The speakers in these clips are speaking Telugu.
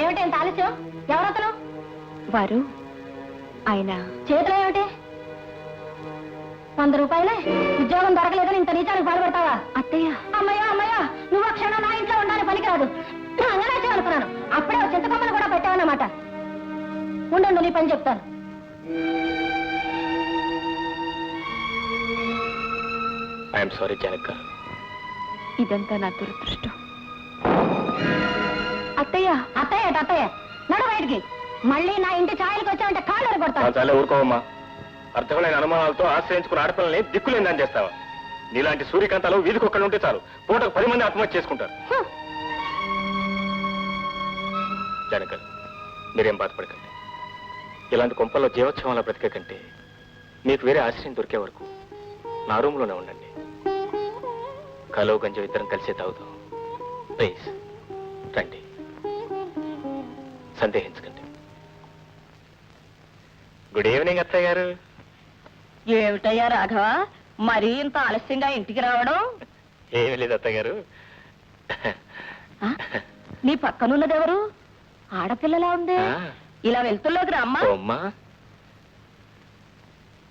ఏమిటి ఇంత ఆలస్యం? ఎవరతను వారు ఆయన. చేతిలో ఏమిటి? వంద రూపాయలే? ఉద్యోగం దొరకలేదని ఇంత నీచానికి బాధపడతావా అత్తయ్య. అమ్మయ్య అమ్మయ్య నువ్వు ఆ క్షణం నా ఇంట్లో ఉండాలని పనికిరాదు. అంగనాచే అనుకున్నాను. అప్పుడే ఓ చింతకొమ్మలు కూడా పెట్టావన్నమాట. ఉండండు నీ పని చెప్తాను. ఐఎమ్ సారీ జనక్ ఇదంతా నా దురదృష్టం. అత్తయ్య అత్తయ్య అత్తయ్య నడు బయటికి. మళ్ళీ నా ఇంటి ఛాయలకు వచ్చావంటే కాళ్ళు ఆ, కొడతాను చాలే ఊరుకోవమ్మా. అర్థమైన అనుమానాలతో ఆశ్రయించుకున్న ఆడపిల్లల్ని దిక్కులేందని చేస్తావా? నీలాంటి సూర్యకాంతాలు వీధికి ఒక్కడు ఉంటే చాలు. పూటకు పది మంది ఆత్మహత్య చేసుకుంటారు. హ్మ్. మీరేం బాధపడకండి. ఇలాంటి కొంపల్లో జీవోత్సవంలో బ్రతికే కంటే మీకు వేరే ఆశ్రయం దొరికే వరకు నా రూమ్లోనే ఉండండి. కలో గంజం ఇద్దరం కలిసే తాగుతాం ప్లీజ్. రండి. సందేహించకండి. గుడ్ ఈవినింగ్ అత్తయ్య గారు. ఏమిటయ్యా రాఘవ? మరీ ఇంత ఆలస్యంగా ఇంటికి రావడం? ఏమీ లేదు అత్తయ్య గారు. ఆ? నీ పక్కనున్నదెవరు ఆడపిల్లలా ఉంది. ఆ, ఇలా వెళ్తుల్లోకి రమ్మా. అమ్మా.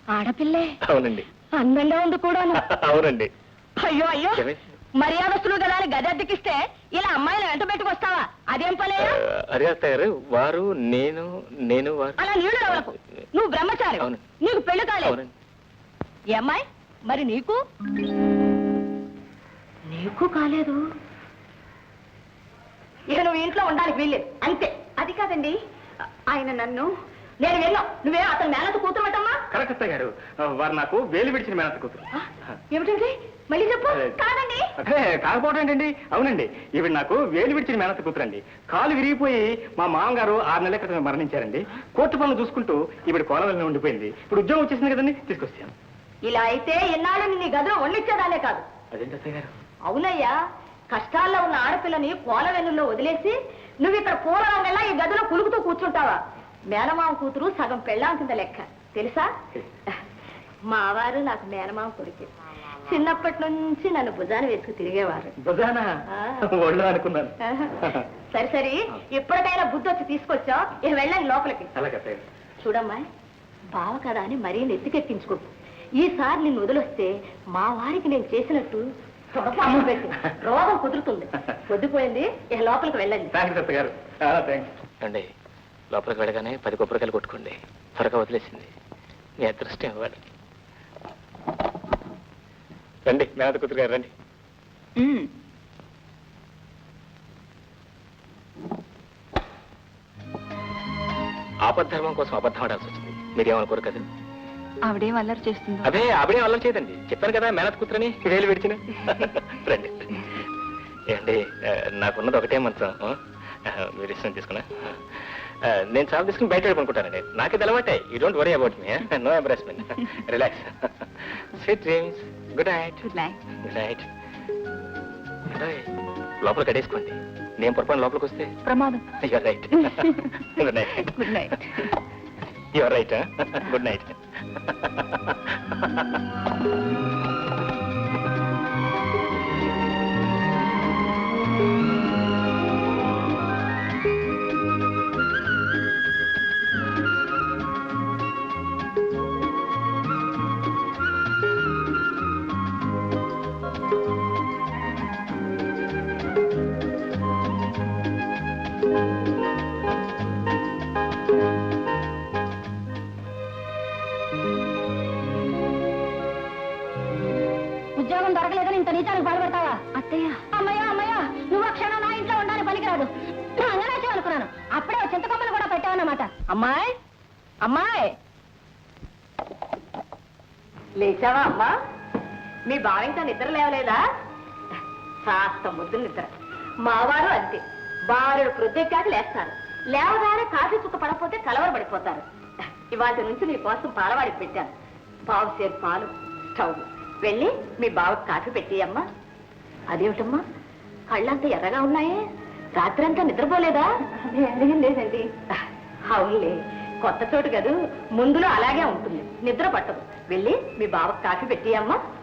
ఆడపిల్లే. అవునండి. అందంగా ఉంది కూడాను. అవునండి. అయ్యో అయ్యో. ఏమి? మర్యాదస్తులు గల గదెద్దికిస్తే ఇలా అమ్మాయిలు వెంట పెట్టుకొస్తావా? అదేం పలేయా అరే అత్తయ్య గారు వారు నేను నేను వారు. అలా నీళ్ళు రవలకు నువ్వు బ్రహ్మచారి. అవును. నీకు పెళ్ళి కాలేదు. అవునండి. ఏ అమ్మాయి? మరి నీకు? నీకు కాలేదు. ఇక నువ్వు ఇంట్లో ఉండడానికి వీల్లేదు. అంతే. అది కాదండి. ఆయన నన్ను నేను వెళ్ళా నువ్వే అతను మేనత కూతురటమ్మా కరెక్ట్ అత్తయ్య గారు. వారు నాకు వేలు విడిచిన మేనత్త కూతురు. ఏమిటండి? మళ్ళీ చెప్పు. కాదండి. అదే కాకపోవడం ఏంటండి? అవునండి. ఈవిడ నాకు వేలు విడిచిన మేనత్త కూతురండి. కాలు విరిగిపోయి మా మామగారు ఆరు నెలల క్రితం మరణించారండి. కోర్టు పనులు చూసుకుంటూ ఈవిడ కోలవల్ని ఉండిపోయింది. ఇప్పుడు ఉద్యోగం వచ్చేసింది కదండి తీసుకొచ్చాను. ఇలా అయితే ఎన్నాళ్ళు నీ గదిలో వండించేదానే కాదు. అదేంటి అత్తయ్య గారు? అవునయ్యా కష్టాల్లో ఉన్న ఆడపిల్లని కోల వెన్నుల్లో వదిలేసి నువ్వు ఇక్కడ పూలరంగల్లా ఈ గదిలో కులుకుతూ కూర్చుంటావా? మేనమామ కూతురు సగం పెళ్ళాం కింద లెక్క. తెలుసా? మావారు నాకు మేనమామ కొడుకు. చిన్నప్పటి నుంచి నన్ను భుజాన వేసుకు తిరిగేవారు. ఒళ్ళు అనుకున్నాను. సరే సరే. ఇప్పటికైనా బుద్ధి వచ్చి తీసుకొచ్చావు ఇక వెళ్ళండి లోపలికి. చూడమ్మా బావ కదా అని మరీ నెత్తికెక్కించుకోకు ఈసారి నిన్ను వదిలొస్తే మా వారికి నేను చేసినట్టు పెట్టి రోగం కుదురుతుంది. పొద్దుపోయింది ఇక లోపలికి వెళ్ళండి. అండి లోపలికి వెళ్ళగానే పది కొబ్బరికాయలు కొట్టుకోండి త్వరగా వదిలేసింది. మీ అదృష్టం ఇవ్వాలి. రండి మేనత కూతురు గారు రండి. ఆపద్ధర్మం కోసం అబద్ధం ఆడాల్సి వచ్చింది. మీరేమనుకోరు కదా? ఆవిడేం అల్లరి చేస్తుందో. అదే ఆవిడే అల్లం చేయదండి. చెప్పాను కదా మేనత్ కూతురని వేలు విడిచిన. రండి. ఏమండి నాకున్నది ఒకటే మంచం మీరు ఇష్టం తీసుకున్నా. నేను చాలా తీసుకుని బయట అనుకుంటానండి నాకు ఇది అలవాటే you don't worry about me no embarrassment relax sweet dreams good night good night good night లోపల కడేసుకోండి నేను పొరపాటు లోపలికి వస్తే ప్రమాదం. Your right good night good night your right good night ఉద్యోగం దొరకలేదని ఇంత నీచానికి బాధపడతావా? అత్తయ్య. అమ్మయ్య అమ్మయ్య నువ్వు ఆ క్షణం నా ఇంట్లో ఉండాలని పనికిరాదు. అంగనాచే అనుకున్నాను. అప్పుడే చింతకొమ్మలు కూడా పెట్టావన్నమాట. అమ్మాయి అమ్మాయి. లేచావా అమ్మా? మీ బావ ఇంకా నిద్ర లేవలేదా? కాస్త ముద్దు నిద్ర. మావారు అంతే. బారుడు ప్రొద్దెక్కాక లేస్తారు. లేవగానే కాఫీ చుక్క పడకపోతే కలవరపడిపోతారు. ఇవాటి నుంచి నీ కోసం పాలవాడికి పెట్టాను. పావు సేరు పాలు స్టవ్. వెళ్ళి మీ బావకు కాఫీ పెట్టి అమ్మా అదేమిటమ్మా? కళ్ళంతా ఎర్రగా ఉన్నాయే. రాత్రంతా నిద్రపోలేదా? లేదండి. అవునులే. కొత్త చోటు కదూ. ముందులో అలాగే ఉంటుంది. నిద్ర పట్టదు. వెళ్ళి మీ బావకు కాఫీ పెట్టి అమ్మా